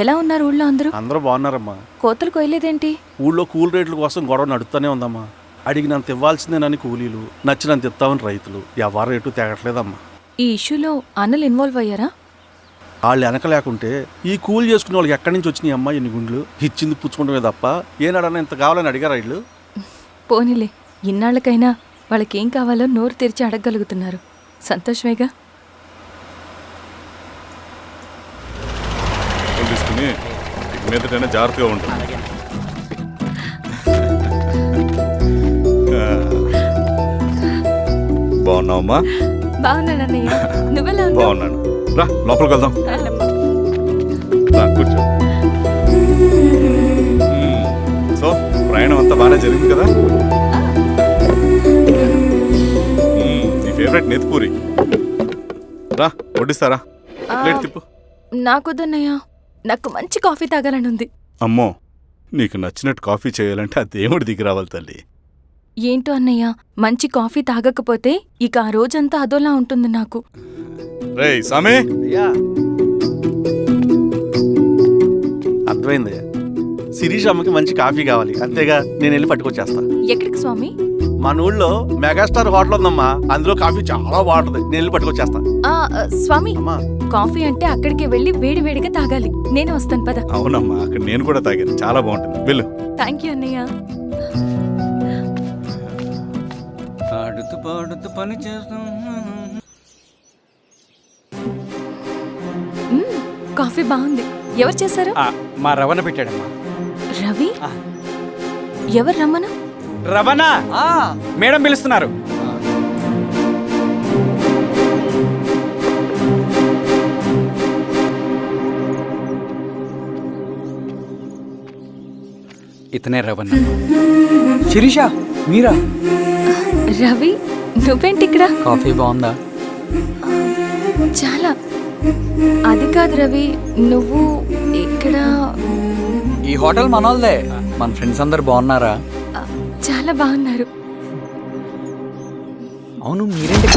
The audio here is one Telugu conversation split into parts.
ఎలా ఉన్నారు ఊళ్ళో అందరూ? అందరూ బాగున్నారమ్మా. కోతలు కొయ్యలేదేంటి ఊళ్ళో కూల్ రేట్ల కోసం గొడవ నడుస్తూనే ఉందమ్మా. అడిగినంత ఇవ్వాల్సిందేనని కూలీలు నచ్చినంత ఇస్తామని రైతులు. ఎవరు రేటు తేగట్లేదమ్మా. ఈ ఇష్యూలో అన్నలు ఇన్వాల్వ్ అయ్యారా? వాళ్ళు వెనక లేకుంటే ఈ కూలి చేసుకునే వాళ్ళకి ఎక్కడి నుంచి వచ్చినాయి అమ్మా ఎన్ని గుండ్లు? ఇచ్చింది పుచ్చుకుంటమే తప్ప ఏనాడన్నా ఇంత కావాలని అడిగారా వీళ్ళు? పోనీలే ఇన్నాళ్ళకైనా వాళ్ళకేం కావాలో నోరు తెరిచి అడగగలుగుతున్నారు. సంతోషమేగా? తీసుకుని ఇక మీదటైనా జాగ్రత్తగా ఉంటుంది బాగున్నావమ్మా? బాగున్నాను అన్నయ్య నువ్వెలా ఉన్నావు? బాగున్నాను. రా లోపలికి వెళ్దాం. రా కూర్చో. మ్మ్. సో ప్రయాణం అంతా బాగానే జరిగింది కదా? మ్మ్. నీ ఫేవరెట్ నెత్తిపూరి రా వడ్డిస్తారా? ప్లేట్ తిప్పు. నాకొద్దన్నయ్య. నాకు మంచి కాఫీ తాగాలని ఉంది. అమ్మో నీకు నచ్చినట్టు కాఫీ చేయాలంటే ఆ దేవుడి దిగి రావాలి తల్లి. ఏంటో అన్నయ్య మంచి కాఫీ తాగకపోతే ఇక ఆ రోజంతా అదోలా ఉంటుంది నాకు. సామే! అర్థమైంది శిరీష్ అమ్మకి మంచి కాఫీ కావాలి. అంతేగా నేను వెళ్ళి పట్టుకొచ్చేస్తా. ఎక్కడికి స్వామి? మన ఊళ్ళో మెగాస్టార్ హోటల్ ఉందమ్మా. అందులో కాఫీ చాలా బాగుంటుంది. నేను వెళ్ళి పట్టుకొచ్చేస్తా. ఆ ఆ, స్వామి అమ్మా. కాఫీ అంటే అక్కడికి వెళ్ళి వేడి వేడిగా తాగాలి. నేను వస్తాను పద. అవునమ్మా అక్కడ నేను కూడా తాగాను. చాలా బాగుంటుంది. వెళ్ళు. థ్యాంక్ యూ అన్నయ్య. ఆడుతూ పాడుతూ పని చేస్తాం. మ్మ్, కాఫీ బాగుంది. ఎవరు చేశారు? ఆ, మా రవణ పెట్టాడమ్మా. రవి. ఎవరు రమ్మను రవణ! మేడం పిలుస్తున్నారు. ఇతనే రవణ. శిరీష మీరా? రవి నువ్వేంటి ఇక్కడ కాఫీ బాగుందా? చాలా. అది కాదు రవి నువ్వు ఇక్కడ ఈ హోటల్ మనోల్దే మన ఫ్రెండ్స్ అందరు బాగున్నారా? చాలా బాగున్నారు. అవును మీరేంటి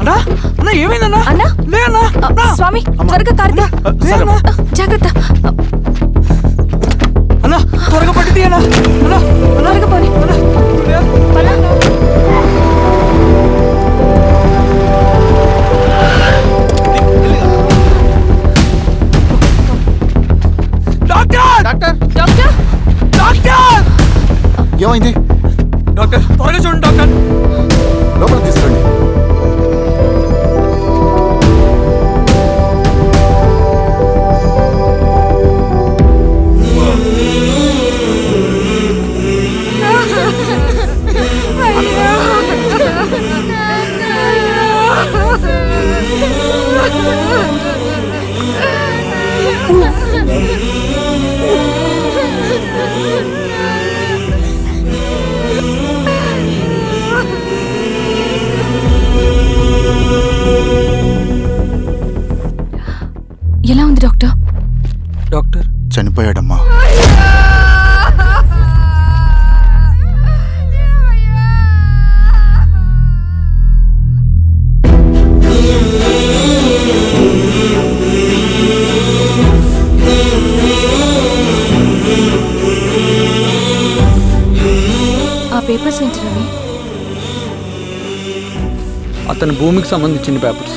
అన్నా! అన్నా ఏమైందన్నా? అన్నా? లే అన్నా స్వామి త్వరగా జాగ్రత్త. డాక్టర్? చనిపోయాడమ్మా. ఆ పేపర్స్ ఏంటి రవి? అతని భూమికి సంబంధించిన పేపర్స్.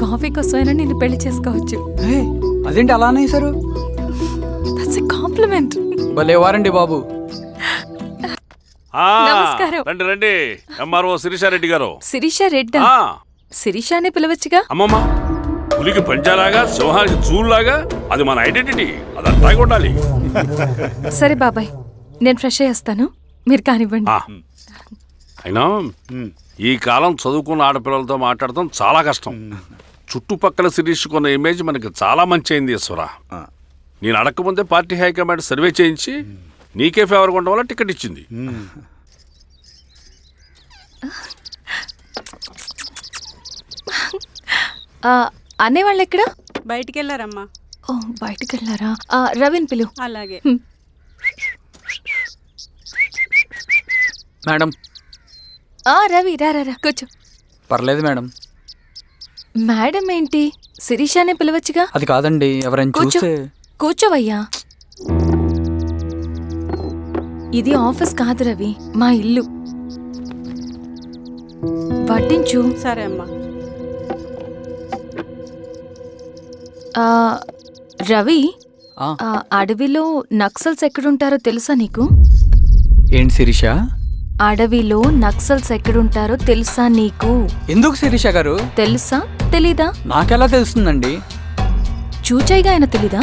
కాఫీ కోసమైనా నేను పెళ్ళి చేసుకోవచ్చు. అదేంటి అలా అనేసారు దట్స్ ఎ కాంప్లిమెంట్ భలే వారండి బాబు. ఆ, నమస్కారం. రండి రండి. ఎంఆర్ఓ శిరీషారెడ్డి గారు. శిరీష రెడ్డా? ఆ, శిరీష అనే పిలవచ్చుగా? అమ్మమ్మ పులికి పంచాలాగా సింహానికి చూలాగా అది మన ఐడెంటిటీ. అదంతా ఉండాలి సరే బాబాయ్ నేను ఫ్రెష్ అయ్యేస్తాను. మీరు కానివ్వండి. ఆ, అయినా ఈ కాలం చదువుకున్న ఆడపిల్లలతో మాట్లాడటం చాలా కష్టం. చుట్టుపక్కల శిరీష్ కొన్న ఇమేజ్ మనకి చాలా మంచి అయింది ఈశ్వర. నేను అడగకముందే పార్టీ హైకమాండ్ సర్వే చేయించి నీకే ఫేవర్ ఉండడం వల్ల టికెట్ ఇచ్చింది. ఆ, అనేవాళ్ళు ఎక్కడ? బయటికి వెళ్ళారమ్మా ఓ బయటికి వెళ్ళారా ఆ, రవిని పిలువు అలాగే. మేడం. ఆ రవి రా రా రా, కూర్చో. పర్లేదు మేడం. మేడం ఏంటి? శిరీషానే పిలవచ్చుగా? అది కాదండి ఎవరైనా కూర్చో. చూస్తే కూర్చోవయ్యా. ఇది ఆఫీస్ కాదు రవి మా ఇల్లు. వడ్డించు సరే అమ్మా. ఆ, రవి ఆ, ఆ, అడవిలో నక్సల్స్ ఎక్కడుంటారో తెలుసా నీకు? ఏంటి శిరీష? అడవిలో నక్సల్స్ ఎక్కడుంటారో తెలుసా నీకు? ఎందుకు శిరీష గారు? తెలుసా? తెలీదా? నాకెలా తెలుస్తుందండి? చూచాయిగా ఆయన తెలీదా?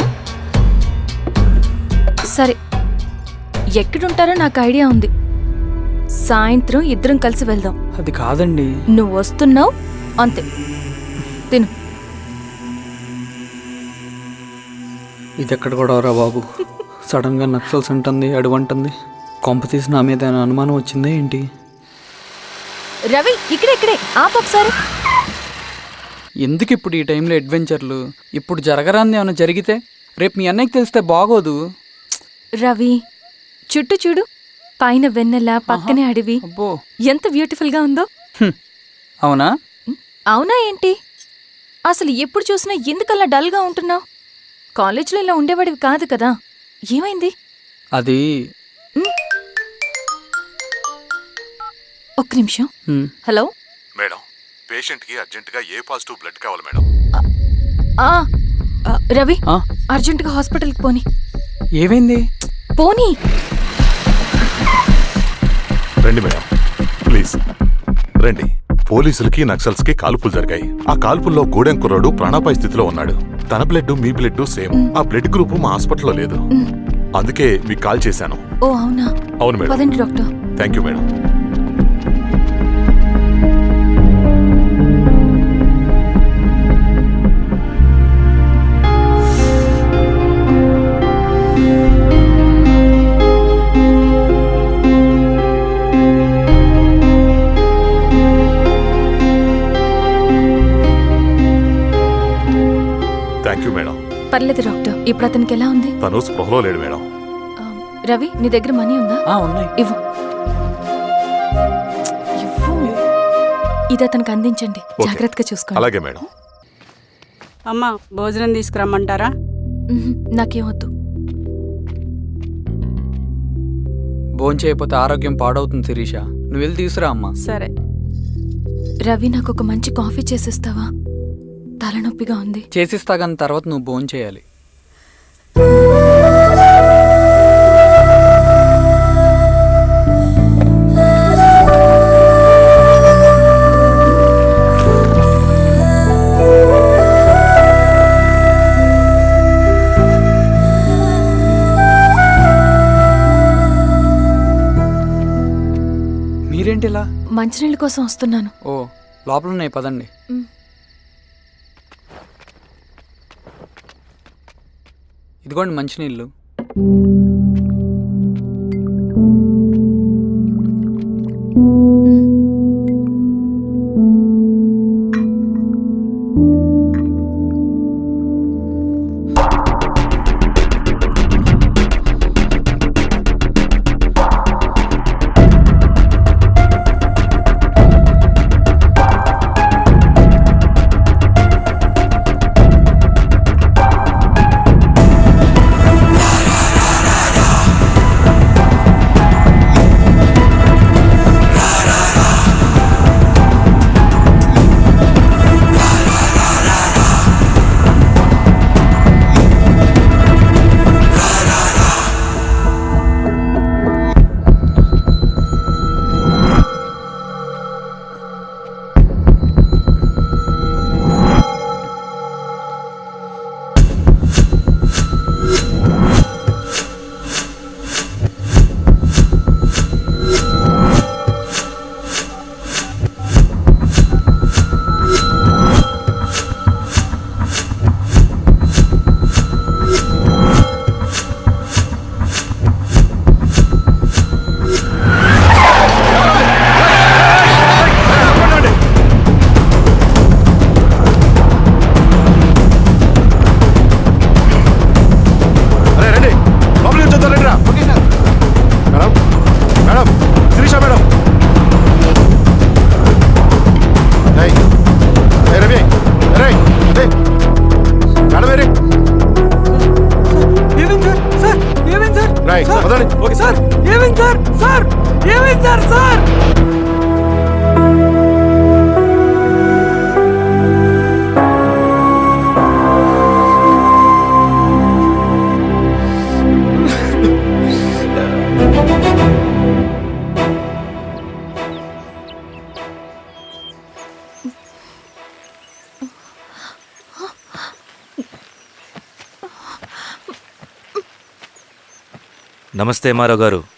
సరే ఎక్కడుంటారో నాకు ఐడియా ఉంది. సాయంత్రం ఇద్దరం కలిసి వెళ్దాం. అది కాదండి. నువ్వు వస్తున్నావు? అంతే. తిను. ఇది ఎక్కడ కూడా రా బాబు. సడన్గా నక్సల్స్ అంటుంది అడువంటుంది కొంప తీసి నా మీద అనుమానం వచ్చిందే ఏంటి? రవి ఇక్కడే ఇక్కడే. ఆపు ఒకసారి. ఎందుకు ఇప్పుడు ఈ టైంలో అడ్వెంచర్లు? ఇప్పుడు జరగరాంది ఏమైనా జరిగితే? రేపు మీ అన్నయ్యకి తెలిస్తే బాగోదు. రవి చుట్టూ చూడు. పైన వెన్నెల పక్కనే అడవి. అబ్బో. ఎంత బ్యూటిఫుల్గా ఉందో. హ్మ్. అవునా? అవునా ఏంటి? అసలు ఎప్పుడు చూసినా ఎందుకలా డల్గా ఉంటున్నావు? కాలేజీలో ఇలా ఉండేవాడివి కాదు కదా. ఏమైంది? అది ఒక్క నిమిషం. హ్మ్. హలో? మేడం. పేషెంట్కి అర్జెంటుగా ఏ పాజిటివ్ బ్లడ్ కావాలి మేడం? ఆ ఆ, రవి ఆ, అర్జెంటుగా హాస్పిటల్కి పోని. ఏమైంది? పోనీ. రండి మేడం ప్లీజ్. రండి పోలీసులకి నక్సల్స్కి కాల్పులు జరిగాయి. ఆ కాల్పుల్లో గూడెం కుర్రాడు ప్రాణాపాయ స్థితిలో ఉన్నాడు. తన బ్లడ్ మీ బ్లడ్ సేమ్. ఆ బ్లడ్ గ్రూప్ మా హాస్పిటల్లో లేదు. అందుకే మీకు కాల్ చేశాను. ఓ అవునా? అవును మేడం. పదండి డాక్టర్. Thank you madam. పర్లేదు డాక్టర్. ఇప్పుడు అతనికి ఎలా ఉంది? తను స్పృహలో లేడు మేడం. ఆ, రవి నీ దగ్గర మనీ ఉందా? ఆ, ఉన్నాయి. ఇవ్వు. ఇవ్వు. ఇది అతనికి అందించండి. జాగ్రత్తగా చూసుకోండి. అలాగే మేడం. అమ్మ భోజనం తీసుకురమ్మంటారా? మ్మ్, నాకేం వద్దు. భోజనం చేయకపోతే ఆరోగ్యం పాడవుతుంది శిరీష. నువ్వు వెళ్ళి తీసురా అమ్మా. సరే. రవి నాకు ఒక మంచి కాఫీ చేసిస్తావా? తలనొప్పిగా ఉంది. చేసిస్తా కానీ తర్వాత నువ్వు భోజనం చేయాలి. మీరేంటి ఇలా మంచినీళ్ళ కోసం వస్తున్నాను. ఓ లోపల ఉన్నాయి పదండి ఇదిగోండి మంచినీళ్ళు. నమస్తే మారావు గారు.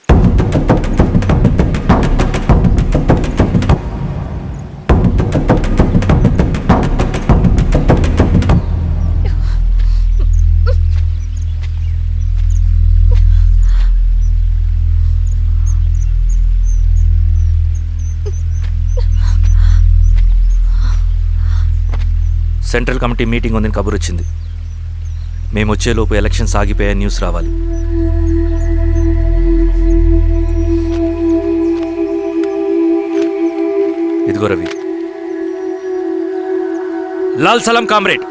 సెంట్రల్ కమిటీ మీటింగ్ ఉందని కబురు వచ్చింది. మేము వచ్చేలోపు ఎలక్షన్ సాగిపోయే న్యూస్ రావాలి. ఇదిగో రవి. లాల్ సలాం కామ్రేడ్.